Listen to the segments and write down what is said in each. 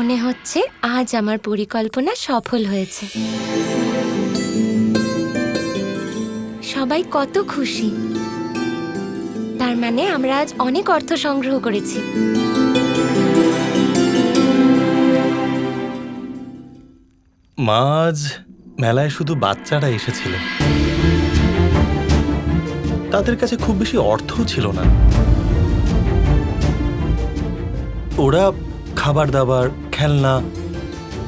মনে হচ্ছে আজ আমার পরিকল্পনা সফল হয়েছে। সবাই কত খুশি। তার মানে আমরা আজ অনেক অর্থ সংগ্রহ করেছি। মা আজ মেলায় শুধু বাচ্চারা এসেছিল। তাদের কাছে খুব বেশি অর্থও ছিল না। ওরা খাবার দাবার খেলনা,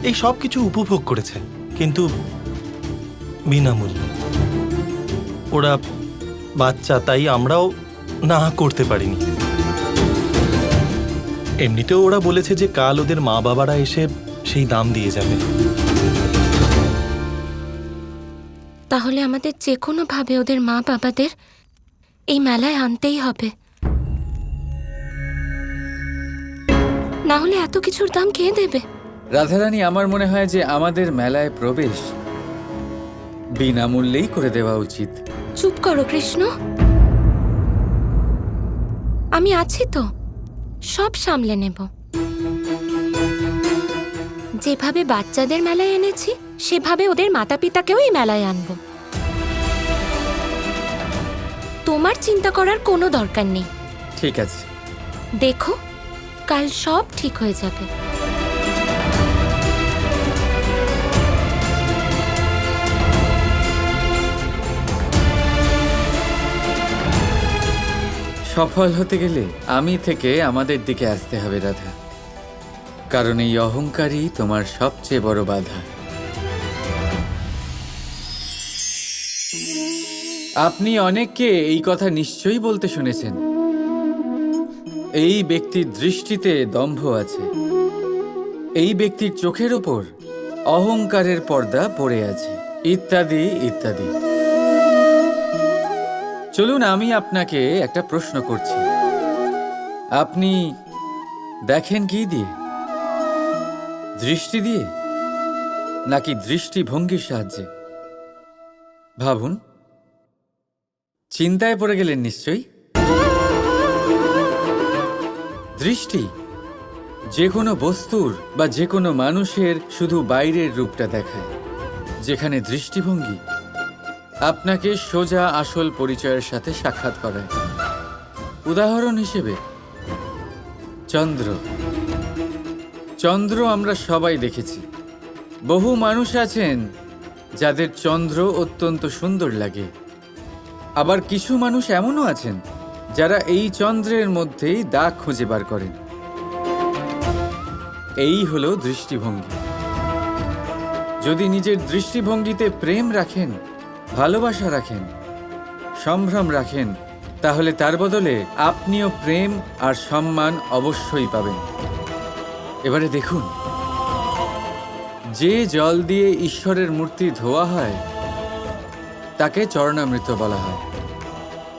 এই সব কিছু উপভোগ করেছে, কিন্তু বিনামূল্যে। ওরা বাচ্চা, তাই আমরাও না করতে পারিনি। এমনিতেও ওরা বলেছে যে কাল ওদের মা বাবারা এসে সেই দাম দিয়ে যাবে। তাহলে আমাদের যে কোনো ভাবে ওদের মা বাবাদের এই মেলায় আনতেই হবে। না হলে এত কিছুর দাম কে দেবে? রাধারানী আমার মনে হয় যে আমাদের মেলায় প্রবেশ বিনামূল্যেই করে দেওয়া উচিত। চুপ করো কৃষ্ণ। আমি আছি তো। সব সামলে নেব। যেভাবে বাচ্চাদের মেলায় এনেছি সেভাবে ওদের মাতা পিতাকেও এই মেলায় আনব। তোমার চিন্তা করার কোনো দরকার নেই। ঠিক আছে। দেখো কাল সব ঠিক হয়ে যাবে। সফল হতে গেলে আমি থেকে আমাদের দিকে আসতে হবে, রাধা। কারণ এই অহংকারই তোমার সবচেয়ে বড় বাধা। আপনি অনেককে এই কথা নিশ্চয়ই বলতে শুনেছেন। এই ব্যক্তির দৃষ্টিতে দম্ভ আছে। এই ব্যক্তির চোখের ওপর অহংকারের পর্দা পড়ে আছে। ইত্যাদি ইত্যাদি। চলুন আমি আপনাকে একটা প্রশ্ন করছি। আপনি দেখেন কি দিয়ে? দৃষ্টি দিয়ে? নাকি দৃষ্টিভঙ্গির সাহায্যে? ভাবুন। চিন্তায় পড়ে গেলেন নিশ্চয়ই? দৃষ্টি? যে কোনো বস্তুর বা যে কোনো মানুষের শুধু বাইরের রূপটা দেখায়, যেখানে দৃষ্টিভঙ্গি আপনাকে সোজা আসল পরিচয়ের সাথে সাক্ষাৎ করায়। উদাহরণ হিসেবে, চন্দ্র। চন্দ্র আমরা সবাই দেখেছি। বহু মানুষ আছেন যাদের চন্দ্র অত্যন্ত সুন্দর লাগে। আবার কিছু মানুষ এমনও আছেন যারা এই চন্দ্রের মধ্যেই দাগ খুঁজে বার করেন। এই হলো দৃষ্টিভঙ্গি। যদি নিজের দৃষ্টিভঙ্গিতে প্রেম রাখেন, ভালোবাসা রাখেন, সম্ভ্রম রাখেন, তাহলে তার বদলে আপনিও প্রেম আর সম্মান অবশ্যই পাবেন। এবারে দেখুন, যে জল দিয়ে ঈশ্বরের মূর্তি ধোয়া হয়, তাকে চরণামৃত বলা হয়।